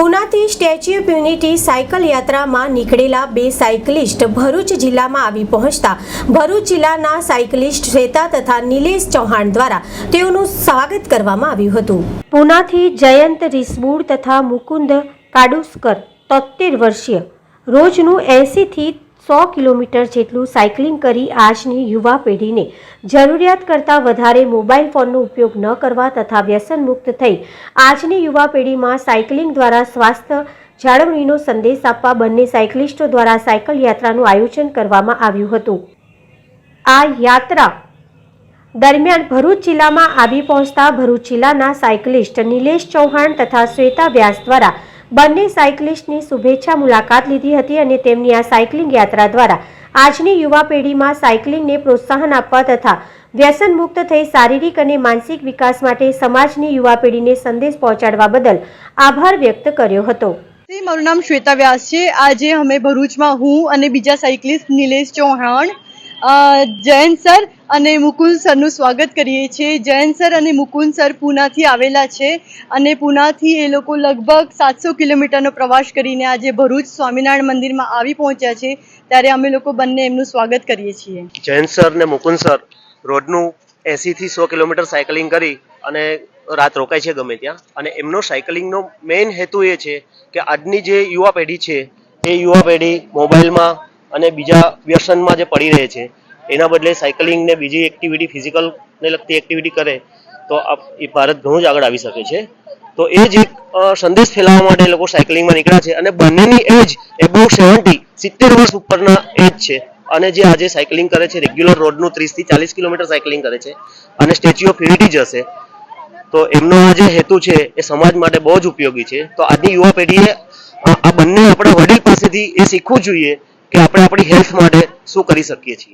પુનાથી statue of unity cycle યાત્રામાં નીકળેલા બે સાયકલિસ્ટ ભરૂચ જિલ્લામાં આવી પહોંચતા. ભરૂચ જિલ્લાના સાયકલિસ્ટ શ્વેતા તથા નિલેશ ચૌહાણ દ્વારા તેઓનું સ્વાગત કરવામાં આવ્યું હતું. પુનાથી જયંત રિસબુડ તથા મુકુંદ કાડુસ્કર તોતેર વર્ષીય. રોજનું એંસીથી સો કિલોમીટર જેટલું સાયકલિંગ કરી આજની યુવા પેઢીને જરૂરિયાત કરતાં વધારે મોબાઈલ ફોનનો ઉપયોગ ન કરવા તથા વ્યસન મુક્ત થઈ આજની યુવા પેઢીમાં સાયકલિંગ દ્વારા સ્વાસ્થ્ય જાળવણીનો સંદેશ આપવા બંને સાયકલિસ્ટો દ્વારા સાયકલ યાત્રાનું આયોજન કરવામાં આવ્યું હતું. આ યાત્રા દરમિયાન ભરૂચ જિલ્લામાં આવી પહોંચતા ભરૂચ જિલ્લાના સાયકલિસ્ટ નિલેશ ચૌહાણ તથા શ્વેતા વ્યાસ દ્વારા બંને સાયકલિસ્ટની શુભેચ્છા મુલાકાત લીધી હતી અને તેમની આ સાયકલિંગ યાત્રા દ્વારા આજની યુવા પેઢીમાં સાયકલિંગને પ્રોત્સાહન આપવા તથા વ્યસન મુક્ત થઈ શારીરિક અને માનસિક વિકાસ માટે સમાજની યુવા પેઢીને સંદેશ પહોંચાડવા બદલ આભાર વ્યક્ત કર્યો હતો. મારું નામ શ્વેતા વ્યાસ છે. આજે અમે ભરૂચમાં હું અને બીજા સાયકલિસ્ટ નિલેશ ચૌહાણ જયંત સર અને મુકુંદ સરનું સ્વાગત કરીએ છીએ. જયંત સર અને મુકુંદ સર પૂનાથી આવેલા છે અને પૂનાથી એ લોકો લગભગ સાતસો કિલોમીટરનો પ્રવાસ કરીને આજે ભરૂચ સ્વામિનારાયણ મંદિરમાં આવી પહોંચ્યા છે. ત્યારે અમે લોકો બંને એમનું સ્વાગત કરીએ છીએ. જયંત સર ને મુકુંદ સર રોડનું એંસીથી સો કિલોમીટર સાયકલિંગ કરી અને રાત રોકાય છે ગમે ત્યાં. અને એમનો સાયકલિંગનો મેઇન હેતુ એ છે કે આજની જે યુવા પેઢી છે, એ યુવા પેઢી મોબાઈલમાં અને બીજા વ્યસનમાં જે પડી રહે છે, એના બદલે સાયકલિંગ ને બીજી એક્ટિવિટી ફિઝિકલ ને લગતી એક્ટિવિટી કરે, તો એ ભારત ઘણું જ આગળ આવી શકે છે. તો એ જ એક સંદેશ ફેલાવવા માટે લોકો સાયકલિંગમાં નીકળ્યા છે અને બંનેની એજ એબો સેવન્ટી સિત્તેર વર્ષ ઉપરના એજ છે. અને જે આજે સાયકલિંગ કરે છે રેગ્યુલર રોડનું ત્રીસથી ચાલીસ કિલોમીટર સાયકલિંગ કરે છે અને સ્ટેચ્યુ ઓફ યુનિટી જશે તો એમનો આ જે હેતુ છે, એ સમાજ માટે બહુ જ ઉપયોગી છે. તો આજની યુવા પેઢીએ આ બંને આપણા વડીલ પાસેથી એ શીખવું જોઈએ કે આપણે આપણી હેલ્થ માટે શું કરી શકીએ છીએ?